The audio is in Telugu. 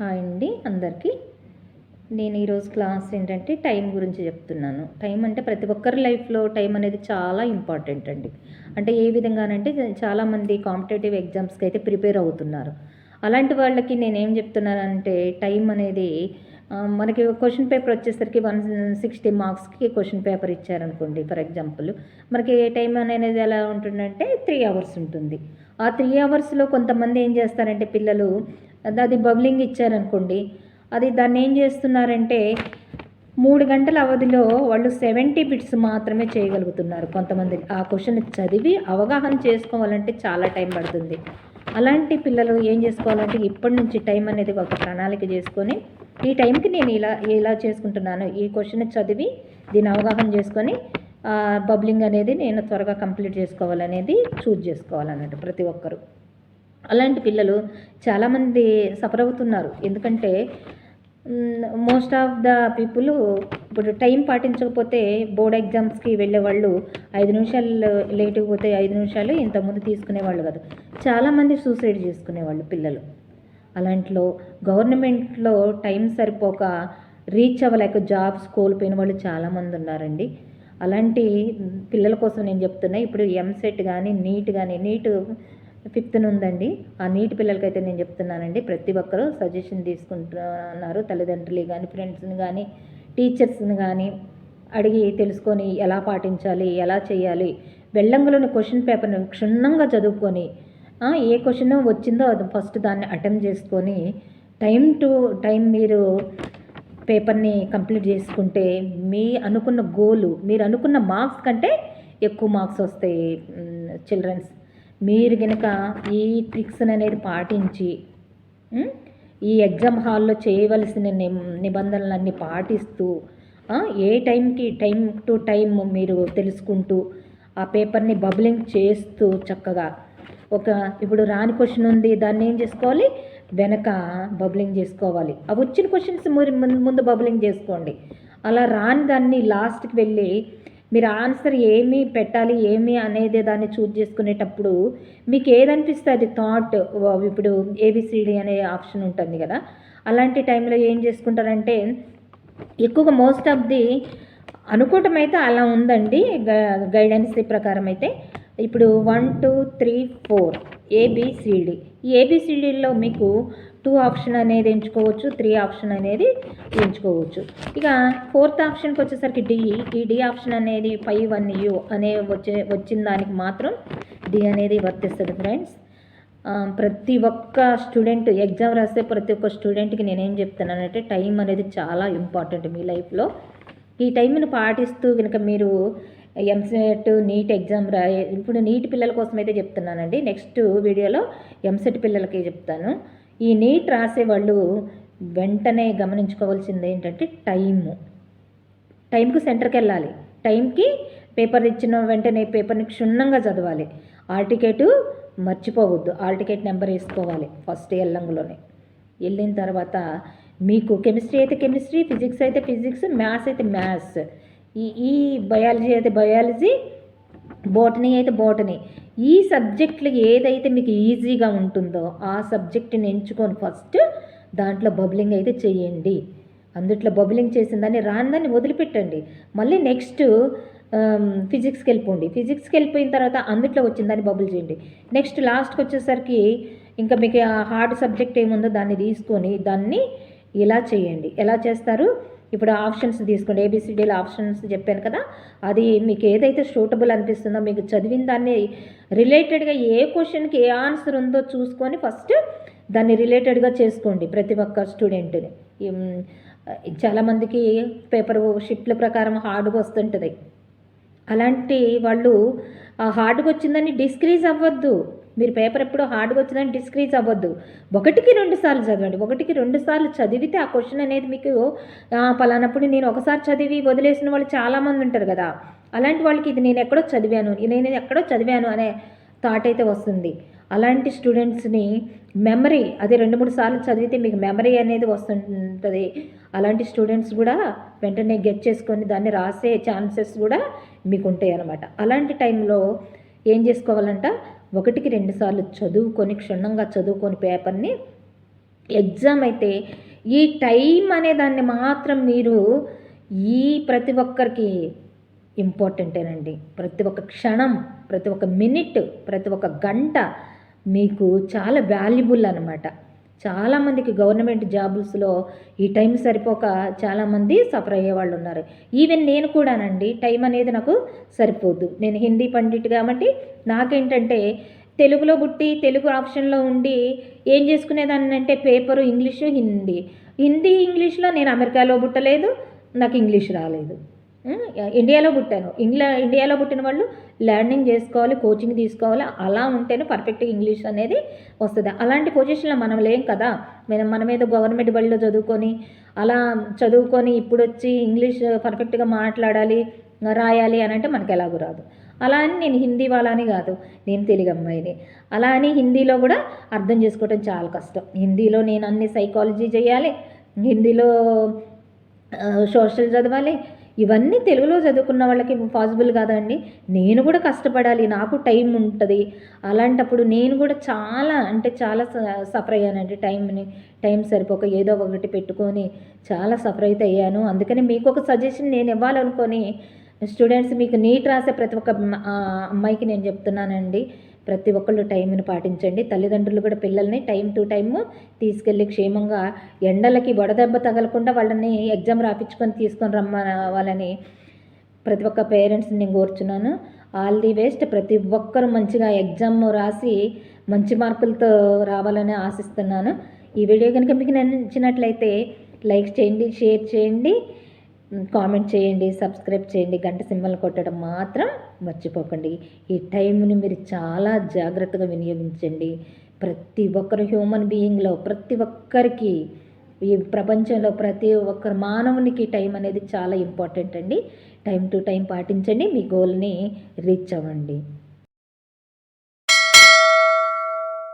హాయ్ అండి అందరికీ. నేను ఈరోజు క్లాస్ ఏంటంటే టైం గురించి చెప్తున్నాను. టైం అంటే ప్రతి ఒక్కరి లైఫ్లో టైం అనేది చాలా ఇంపార్టెంట్ అండి. అంటే ఏ విధంగానంటే చాలామంది కాంపిటేటివ్ ఎగ్జామ్స్కి అయితే ప్రిపేర్ అవుతున్నారు. అలాంటి వాళ్ళకి నేనేం చెప్తున్నానంటే టైం అనేది మనకి క్వశ్చన్ పేపర్ వచ్చేసరికి వన్ సిక్స్టీ మార్క్స్కి క్వశ్చన్ పేపర్ ఇచ్చారనుకోండి ఫర్ ఎగ్జాంపుల్. మనకి ఏ టైం అనేది ఎలా ఉంటుందంటే త్రీ అవర్స్ ఉంటుంది. ఆ త్రీ అవర్స్లో కొంతమంది ఏం చేస్తారంటే పిల్లలు అది- బబ్లింగ్ ఇచ్చారనుకోండి అది దాన్ని ఏం చేస్తున్నారంటే మూడు గంటల అవధిలో వాళ్ళు సెవెంటీ బిట్స్ మాత్రమే చేయగలుగుతున్నారు కొంతమంది. ఆ క్వశ్చన్ చదివి అవగాహన చేసుకోవాలంటే చాలా టైం పడుతుంది. అలాంటి పిల్లలు ఏం చేసుకోవాలంటే ఇప్పటి నుంచి టైం అనేది ఒక ప్రణాళిక చేసుకొని ఈ టైంకి నేను ఇలా ఇలా చేసుకుంటున్నాను ఈ క్వశ్చన్ చదివి దీని అవగాహన చేసుకొని బబ్లింగ్ అనేది నేను త్వరగా కంప్లీట్ చేసుకోవాలనేది చూజ్ చేసుకోవాలన్నట్టు ప్రతి ఒక్కరు. అలాంటి పిల్లలు చాలామంది సఫర్ అవుతున్నారు. ఎందుకంటే మోస్ట్ ఆఫ్ ద పీపుల్ ఇప్పుడు టైం పాటించకపోతే బోర్డ్ ఎగ్జామ్స్కి వెళ్ళే వాళ్ళు ఐదు నిమిషాలు లేటుగా పోతే ఐదు నిమిషాలు ఇంతకుముందు తీసుకునేవాళ్ళు కాదు. చాలామంది సూసైడ్ చేసుకునేవాళ్ళు పిల్లలు. అలాంటిలో గవర్నమెంట్లో టైం సరిపోక రీచ్ అవ్వలేక జాబ్స్ కోల్పోయిన వాళ్ళు చాలామంది ఉన్నారండి. అలాంటి పిల్లల కోసం నేను చెప్తున్నా ఇప్పుడు ఎంసెట్ కానీ నీట్ కానీ నీట్ ఫిఫ్త్ ఉందండి ఆ నీటి పిల్లలకైతే నేను చెప్తున్నానండి. ప్రతి ఒక్కరూ సజెషన్ తీసుకుంటున్నారు. తల్లిదండ్రులు కానీ ఫ్రెండ్స్ని కానీ టీచర్స్ని కానీ అడిగి తెలుసుకొని ఎలా పాటించాలి ఎలా చేయాలి. వెళ్ళంగులోని క్వశ్చన్ పేపర్ని క్షుణ్ణంగా చదువుకొని ఏ క్వశ్చన్ వచ్చిందో అది ఫస్ట్ దాన్ని అటెంప్ట్ చేసుకొని టైం టు టైం మీరు పేపర్ని కంప్లీట్ చేసుకుంటే మీ అనుకున్న గోలు మీరు అనుకున్న మార్క్స్ కంటే ఎక్కువ మార్క్స్ వస్తాయి చిల్డ్రన్స్. మీరు కనుక ఈ ట్రిక్స్ అనేది పాటించి ఈ ఎగ్జామ్ హాల్లో చేయవలసిన ని నిబంధనలన్నీ పాటిస్తూ ఏ టైంకి టైం టు టైం మీరు తెలుసుకుంటూ ఆ పేపర్ని బబ్లింగ్ చేస్తూ చక్కగా ఒక ఇప్పుడు రాని క్వశ్చన్ ఉంది దాన్ని ఏం చేసుకోవాలి? వెనక బబ్లింగ్ చేసుకోవాలి. అవి వచ్చిన క్వశ్చన్స్ మీరు ముందు ముందు బబ్లింగ్ చేసుకోండి. అలా రాని దాన్ని లాస్ట్కి వెళ్ళి మీరు ఆన్సర్ ఏమి పెట్టాలి ఏమి అనేది దాన్ని చూజ్ చేసుకునేటప్పుడు మీకు ఏదనిపిస్తే అది థాట్ ఇప్పుడు ఏబిసిడి అనే ఆప్షన్ ఉంటుంది కదా. అలాంటి టైంలో ఏం చేసుకుంటారంటే ఎక్కువగా మోస్ట్ ఆఫ్ ది అనుకోవటం అయితే అలా ఉందండి. గ- గైడెన్స్ ప్రకారం అయితే. ఇప్పుడు one two three four ABCD ఈ ఏబిసిడిలో మీకు టూ ఆప్షన్ అనేది ఎంచుకోవచ్చు త్రీ ఆప్షన్ అనేది ఎంచుకోవచ్చు. ఇక ఫోర్త్ ఆప్షన్కి వచ్చేసరికి డి. ఈ డి ఆప్షన్ అనేది ఫైవ్ వన్ యూ అనే వచ్చే వచ్చిన దానికి మాత్రం డి అనేది వర్తిస్తుంది ఫ్రెండ్స్. ప్రతి ఒక్క స్టూడెంట్ ఎగ్జామ్ రాసే ప్రతి ఒక్క స్టూడెంట్కి నేనేం చెప్తున్నానంటే టైం అనేది చాలా ఇంపార్టెంట్ మీ లైఫ్లో. ఈ టైంని పాటిస్తూ కనుక మీరు ఎంసెట్ నీట్ ఎగ్జామ్ రా ఇప్పుడు నీట్ పిల్లల కోసం అయితే చెప్తున్నానండి. నెక్స్ట్ వీడియోలో ఎంసెట్ పిల్లలకి చెప్తాను. ఈ నీట్ రాసే వాళ్ళు వెంటనే గమనించుకోవాల్సింది ఏంటంటే టైము. టైంకి సెంటర్కి వెళ్ళాలి టైంకి పేపర్ ఇచ్చిన వెంటనే పేపర్ని క్షుణ్ణంగా చదవాలి. ఆల్ టికెట్ మర్చిపోవద్దు. ఆల్ టికెట్ నెంబర్ వేసుకోవాలి ఫస్ట్ ఎల్లంగులోనే. వెళ్ళిన తర్వాత మీకు కెమిస్ట్రీ అయితే కెమిస్ట్రీ ఫిజిక్స్ అయితే ఫిజిక్స్ మ్యాథ్స్ అయితే మ్యాథ్స్. ఈ ఈ బయాలజీ అయితే బయాలజీ బోటనీ అయితే బోటనీ. ఈ సబ్జెక్టులు ఏదైతే మీకు ఈజీగా ఉంటుందో ఆ సబ్జెక్టుని ఎంచుకొని ఫస్ట్ దాంట్లో బబ్లింగ్ అయితే చేయండి. అందుట్లో బబ్లింగ్ చేసిన దాన్ని రాని దాన్ని వదిలిపెట్టండి. మళ్ళీ నెక్స్ట్ ఫిజిక్స్కి వెళ్ళిపోండి. ఫిజిక్స్కి వెళ్ళిపోయిన తర్వాత అందుట్లో వచ్చిన దాన్ని బబుల్ చేయండి. నెక్స్ట్ లాస్ట్కి వచ్చేసరికి ఇంకా మీకు ఆ హార్డ్ సబ్జెక్ట్ ఏముందో దాన్ని తీసుకొని దాన్ని ఇలా చేయండి. ఎలా చేస్తారు? ఇప్పుడు ఆప్షన్స్ తీసుకోండి. ఏబిసిడీల ఆప్షన్స్ చెప్పాను కదా. అది మీకు ఏదైతే సూటబుల్ అనిపిస్తుందో మీకు చదివిన దాన్ని రిలేటెడ్గా ఏ క్వశ్చన్కి ఏ ఆన్సర్ ఉందో చూసుకొని ఫస్ట్ దాన్ని రిలేటెడ్గా చేసుకోండి ప్రతి ఒక్క స్టూడెంట్ని చాలామందికి పేపర్ షిఫ్ట్ల ప్రకారం హార్డ్గా వస్తుంటుంది. అలాంటి వాళ్ళు ఆ హార్డ్గా వచ్చిందని డిస్క్రీజ్ అవ్వద్దు. మీరు పేపర్ ఎప్పుడు హార్డ్గా వచ్చిందని డిస్క్రీజ్ అవ్వద్దు. ఒకటికి రెండు సార్లు చదవండి. ఒకటికి రెండు సార్లు చదివితే ఆ క్వశ్చన్ అనేది మీకు పలానప్పుడు నేను ఒకసారి చదివి వదిలేసిన వాళ్ళు చాలామంది ఉంటారు కదా. అలాంటి వాళ్ళకి ఇది నేను ఎక్కడో చదివాను. నేను ఎక్కడో చదివాను అనే థాట్ అయితే వస్తుంది. అలాంటి స్టూడెంట్స్ని మెమరీ అదే రెండు మూడు సార్లు చదివితే మీకు మెమరీ అనేది వస్తుంటుంది. అలాంటి స్టూడెంట్స్ కూడా వెంటనే గెట్ చేసుకొని దాన్ని రాసే ఛాన్సెస్ కూడా మీకు ఉంటాయి అన్నమాట అలాంటి టైంలో ఏం చేసుకోవాలంట? ఒకటికి రెండు సార్లు చదువుకొని క్షుణ్ణంగా చదువుకొని పేపర్ని ఎగ్జామ్ అయితే ఈ టైం అనే దాన్ని మాత్రం మీరు ఈ ప్రతి ఒక్కరికి ఇంపార్టెంటేనండి. ప్రతి ఒక్క క్షణం ప్రతి ఒక్క మినిట్ ప్రతి ఒక్క గంట మీకు చాలా వాల్యుబుల్ అనమాట చాలామందికి గవర్నమెంట్ జాబ్స్లో ఈ టైం సరిపోక చాలామంది సఫర్ అయ్యే వాళ్ళు ఉన్నారు. ఈవెన్ నేను కూడానండి టైం అనేది నాకు సరిపోదు. నేను హిందీ పండిట్ కాబట్టి నాకేంటంటే తెలుగులో పుట్టి తెలుగు ఆప్షన్లో ఉండి ఏం చేసుకునేదాన్ని అంటే పేపరు ఇంగ్లీషు హిందీ. హిందీ ఇంగ్లీష్లో నేను అమెరికాలో పుట్టలేదు నాకు ఇంగ్లీష్ రాలేదు. ఇండియాలో పుట్టాను. ఇంగ్లా ఇండియాలో పుట్టిన వాళ్ళు ల్యాండింగ్ చేసుకోవాలి కోచింగ్ తీసుకోవాలి అలా ఉంటేనే పర్ఫెక్ట్గా ఇంగ్లీష్ అనేది వస్తుంది. అలాంటి పొజిషన్లో మనం లేం కదా. మనం మనం ఏదో గవర్నమెంట్ బడిలో చదువుకొని అలా చదువుకొని ఇప్పుడు వచ్చి ఇంగ్లీష్ పర్ఫెక్ట్గా మాట్లాడాలి రాయాలి అని అంటే మనకు ఎలాగూ రాదు. అలా అని నేను హిందీ వాళ్ళని కాదు. నేను తెలుగు అమ్మాయిని. అలా అని హిందీలో కూడా అర్థం చేసుకోవడం చాలా కష్టం. హిందీలో నేను అన్ని సైకాలజీ చేయాలి హిందీలో సోషల్ చదవాలి ఇవన్నీ తెలుగులో చదువుకున్న వాళ్ళకి పాసిబుల్ కాదండి. నేను కూడా కష్టపడాలి నాకు టైం ఉంటుంది. అలాంటప్పుడు నేను కూడా చాలా అంటే చాలా సఫర్ అయ్యానండి. టైంని టైం సరిపోక ఏదో ఒకటి పెట్టుకొని చాలా సఫర్ అయితే అయ్యాను. అందుకని మీకు ఒక సజెషన్ నేను ఇవ్వాలనుకొని స్టూడెంట్స్ మీకు నీట్ రాసే ప్రతి ఒక్క అమ్మాయికి నేను చెప్తున్నానండి. ప్రతి ఒక్కళ్ళు టైంను పాటించండి. తల్లిదండ్రులు కూడా పిల్లల్ని టైం టు టైం తీసుకెళ్ళి క్షేమంగా ఎండలకి వడదెబ్బ తగలకుండా వాళ్ళని ఎగ్జామ్ రాపించుకొని తీసుకొని రమ్మ వాళ్ళని ప్రతి ఒక్క పేరెంట్స్ని నేను కోరుచున్నాను. All the best. ప్రతి ఒక్కరు మంచిగా ఎగ్జామ్ రాసి మంచి మార్కులతో రావాలని ఆశిస్తున్నాను. ఈ వీడియో కనుక మీకు నచ్చినట్లయితే లైక్ చేయండి షేర్ చేయండి. కామెంట్ చేయండి సబ్స్క్రైబ్ చేయండి గంట సింబల్ కొట్టడం మాత్రం మర్చిపోకండి. ఈ టైంని మీరు చాలా జాగ్రత్తగా వినియోగించండి. ప్రతి ఒక్కరు హ్యూమన్ బీయింగ్లో ప్రతి ఒక్కరికి ఈ ప్రపంచంలో ప్రతి ఒక్కరు మానవునికి టైం అనేది చాలా ఇంపార్టెంట్ అండి. టైం టు టైం పాటించండి మీ గోల్ని రీచ్ అవ్వండి.